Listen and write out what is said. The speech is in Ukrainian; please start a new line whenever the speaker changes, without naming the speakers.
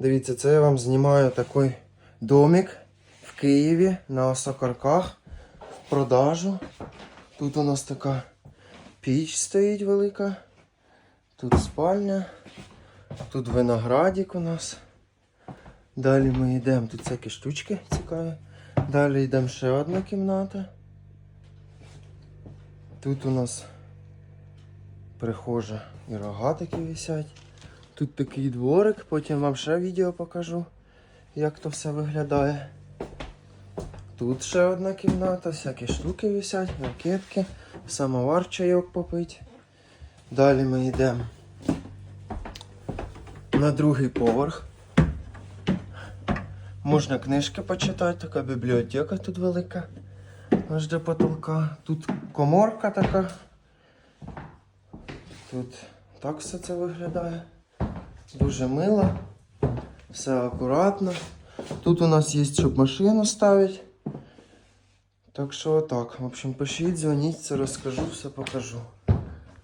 Дивіться, це я вам знімаю такий домик в Києві на Осокорках в продажу. Тут у нас така піч стоїть велика. Тут спальня. Тут виноградик у нас. Далі ми йдемо. Тут всякі штучки цікаві. Далі йдемо ще одна кімната. Тут у нас прихожа і рогатики висять. Тут такий дворик, потім вам ще відео покажу, як то все виглядає. Тут ще одна кімната, всякі штуки висять, ракетки, самовар чайок попить. Далі ми йдемо на другий поверх. Можна книжки почитати, така бібліотека тут велика. Аж до потолка. Тут коморка така. Тут так все це виглядає. Дуже мило. Все акуратно. Тут у нас є, щоб машину ставити. Так що отак. В общем, пишіть, дзвоніть, все розкажу, все покажу.